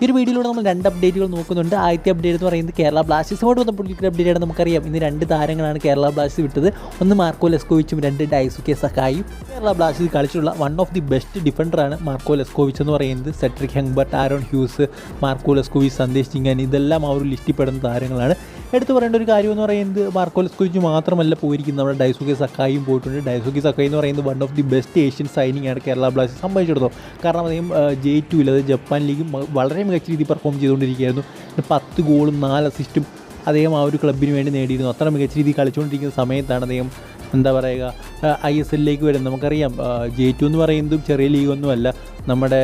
ഈ ഒരു വീഡിയോയിലൂടെ നമ്മൾ രണ്ട് അപ്ഡേറ്റുകൾ നോക്കുന്നുണ്ട്. ആദ്യത്തെ അപ്ഡേറ്റ് എന്ന് പറയുന്നത് കേരള ബ്ലാസ്റ്റേഴ്സുമായിട്ട് ബന്ധപ്പെട്ടിരിക്കുന്ന അപ്ഡേറ്റ് ആണ് നമുക്കറിയാം. ഇന്ന് രണ്ട് താരങ്ങളാണ് കേരള ബ്ലാസ്റ്റേഴ്സ് വിട്ടത്. ഒന്ന് മാർക്കോ ലെസ്കോവിച്ചും രണ്ട് ഡൈസുക്കെ സഹായും കേരള ബ്ലാസ്റ്റേഴ്സ് കളിച്ചിട്ടുള്ള വൺ ഓഫ് ദി ബെസ്റ്റ് ഡിഫൻഡറാണ് മാർക്കോ ലെസ്കോവിച്ച് എന്ന് പറയുന്നത്. Cedric Hengbart Aaron Hughes Marko Leskovic Sandesh Jhingan ഇതെല്ലാം ആ ഒരു ലിസ്റ്റിൽ പെടുന്ന താരങ്ങളാണ്. എടുത്തു പറയേണ്ട ഒരു കാര്യം എന്ന് പറയുന്നത് മാർക്കോ ലെസ്കോവിച്ച് മാത്രമല്ല പോയിരിക്കുന്നത്. നമ്മുടെ ഡൈസുക്കെ സഹായും പോയിട്ടുണ്ട്. ഡൈസുക്കെ സഹായി എന്ന് പറയുന്നത് one of the best Asian signing ആണ് കേരള ബ്ലാസ്റ്റേഴ്സ് സംഭവിച്ചിടത്തോളം കാരണം അദ്ദേഹം ജെ ടു അതായത് ജപ്പാൻ ലീഗ് വളരെ മികച്ച രീതിയിൽ പെർഫോം ചെയ്തുകൊണ്ടിരിക്കുകയായിരുന്നു. പത്ത് ഗോളും നാല് അസിസ്റ്റും അദ്ദേഹം ആ ഒരു ക്ലബിന് വേണ്ടി നേടിയിരുന്നു. അത്ര മികച്ച രീതിയിൽ കളിച്ചുകൊണ്ടിരിക്കുന്ന സമയത്താണ് അദ്ദേഹം എന്താ പറയുക ഐ എസ് എല്ലിലേക്ക് വരുന്നത് നമുക്കറിയാം ജെ ടു എന്ന് പറയുന്നതും ചെറിയ ലീഗൊന്നുമല്ല നമ്മുടെ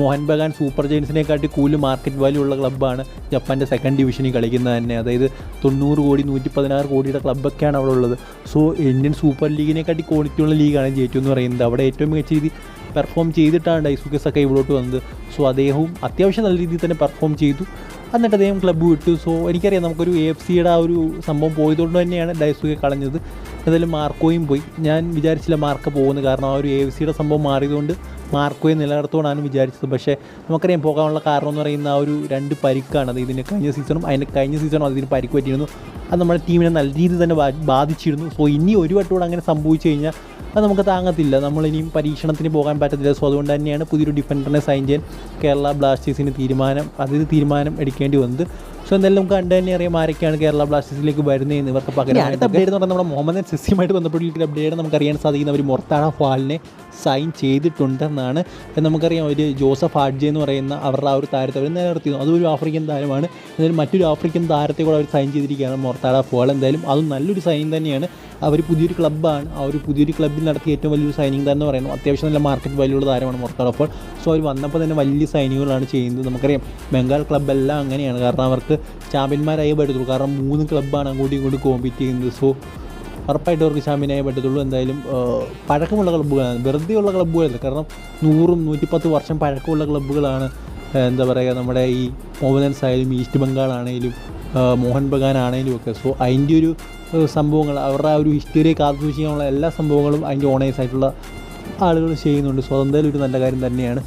മോഹൻ ബഗാൻ സൂപ്പർ ജെയിൻസിനെക്കാട്ടി കൂടുതൽ മാർക്കറ്റ് വാല്യൂ ഉള്ള ക്ലബ്ബാണ് ജപ്പാന്റെ സെക്കൻഡ് ഡിവിഷനിൽ കളിക്കുന്നത് തന്നെ. അതായത് തൊണ്ണൂറ് കോടി നൂറ്റി പതിനാറ് കോടിയുടെ ക്ലബ്ബൊക്കെയാണ് അവിടെ ഉള്ളത്. സോ ഇന്ത്യൻ സൂപ്പർ ലീഗിനെക്കാട്ടി ക്വാളിറ്റി ഉള്ള ലീഗാണ് ജെ ടു എന്ന് പറയുന്നത്. അവിടെ ഏറ്റവും മികച്ച രീതി പെർഫോം ചെയ്തിട്ടാണ് ഡൈസുക്കെ സക്ക ഇവിടോട്ട് വന്നത്. സോ അദ്ദേഹവും അത്യാവശ്യം നല്ല രീതിയിൽ തന്നെ പെർഫോം ചെയ്തു. എന്നിട്ട് അദ്ദേഹം ക്ലബ്ബ് വിട്ടു. സോ എനിക്കറിയാം നമുക്കൊരു എ എഫ് സിയുടെ ആ ഒരു സംഭവം പോയതുകൊണ്ട് തന്നെയാണ് ഡൈസുകെ കളഞ്ഞത്. എന്തായാലും മാർക്കോയും പോയി. ഞാൻ വിചാരിച്ചില്ല മാർക്ക് പോകുന്നത് കാരണം ആ ഒരു എ എഫ് സിയുടെ സംഭവം മാറിയതുകൊണ്ട് മാർക്കോയെ നിലനിർത്തുകൊണ്ടാണ് വിചാരിച്ചത്. പക്ഷേ നമുക്കറിയാം പോകാനുള്ള കാരണം എന്ന് പറയുന്ന ആ ഒരു രണ്ട് പരിക്കാണ് അത് ഇതിന് കഴിഞ്ഞ സീസണും അതിന്റെ കഴിഞ്ഞ സീസണും അതിന് പരിക്ക് പറ്റിയിരുന്നു. അത് നമ്മുടെ ടീമിനെ നല്ല രീതിയിൽ തന്നെ ബാധിച്ചിരുന്നു. സോ ഇനി ഒരു വട്ടം അങ്ങനെ സംഭവിച്ചു കഴിഞ്ഞാൽ അത് നമുക്ക് താങ്ങത്തില്ല. നമ്മളിനിയും പരീക്ഷണത്തിന് പോകാൻ പറ്റത്തില്ല. സോ അതുകൊണ്ട് തന്നെയാണ് പുതിയൊരു ഡിഫൻഡറിനെ സൈൻ ചെയ്യാൻ കേരള ബ്ലാസ്റ്റേഴ്സിന് തീരുമാനം അതിന് തീരുമാനം എടുക്കേണ്ടി വന്നത്. സോ എന്തായാലും നമുക്ക് കണ്ടു തന്നെ അറിയാം ആരൊക്കെയാണ് കേരള ബ്ലാസ്റ്റേഴ്സിലേക്ക് വരുന്നത് ഇവർക്ക് പകരം അടുത്ത അപ്ഡേറ്റ് എന്ന് പറഞ്ഞാൽ നമ്മുടെ മുഹമ്മദ് സിസിയുമായിട്ട് ബന്ധപ്പെട്ടിട്ട് അപ്ഡേറ്റ് നമുക്ക് അറിയാൻ സാധിക്കുന്ന ഒരു മൊർത്താഡ ഫാലിനെ സൈൻ ചെയ്തിട്ടുണ്ടെന്നാണ്. നമുക്കറിയാം ഒരു ജോസഫ് ആഡ്ജെ എന്ന് പറയുന്ന അവരുടെ ആ ഒരു താരത്തെ അവർ നിലനിർത്തിയിരുന്നു. അതൊരു ആഫ്രിക്കൻ താരമാണ്. എന്നാലും മറ്റൊരു ആഫ്രിക്കൻ താരത്തെ കൂടെ അവർ സൈൻ ചെയ്തിരിക്കുകയാണ് മൊറത്താട ഫോൾ എന്തായാലും അതും നല്ലൊരു സൈൻ തന്നെയാണ്. അവർ പുതിയൊരു ക്ലബ്ബാണ് ആ ഒരു പുതിയൊരു ക്ലബ്ബിൽ നടത്തിയ ഏറ്റവും വലിയൊരു സൈനിങ് തന്നെ പറയുന്നത് അത്യാവശ്യം നല്ല മാർക്കറ്റ് വാല്യൂ ഉള്ള താരമാണ് മൊറത്താട ഫോൾ സോ അവർ വന്നപ്പോൾ തന്നെ വലിയ സൈനിങ്ങുകളാണ് ചെയ്യുന്നത്. നമുക്കറിയാം ബംഗാൾ ക്ലബ്ബെല്ലാം അങ്ങനെയാണ്. കാരണം അവർക്ക് ചാമ്പ്യന്മാരായേ പറ്റത്തുള്ളൂ കാരണം മൂന്ന് ക്ലബ്ബാണ് അങ്ങോട്ടും ഇങ്ങോട്ടും കോമ്പീറ്റ് ചെയ്യുന്നത്. സോ ഉറപ്പായിട്ട് അവർക്ക് ചാമ്പ്യനായേ പറ്റത്തുള്ളൂ എന്തായാലും പഴക്കമുള്ള ക്ലബ്ബുകളാണ് വെറുതെ ഉള്ള ക്ലബ്ബുകളല്ല കാരണം നൂറും നൂറ്റിപ്പത്ത് വർഷം പഴക്കമുള്ള ക്ലബ്ബുകളാണ് എന്താ പറയുക നമ്മുടെ ഈ മോഹൻസ് ആയാലും ഈസ്റ്റ് ബംഗാൾ ആണെങ്കിലും മോഹൻ ബഗാൻ ആണെങ്കിലും ഒക്കെ. സോ അതിന്റെ ഒരു സംഭവങ്ങൾ അവരുടെ ആ ഒരു ഹിസ്റ്ററിയെ കാത്തു സൂക്ഷിക്കാനുള്ള എല്ലാ സംഭവങ്ങളും അതിന്റെ ഓണേഴ്സ് ആയിട്ടുള്ള ആളുകൾ ചെയ്യുന്നുണ്ട്. സോ അതെന്തായാലും ഒരു നല്ല കാര്യം തന്നെയാണ്.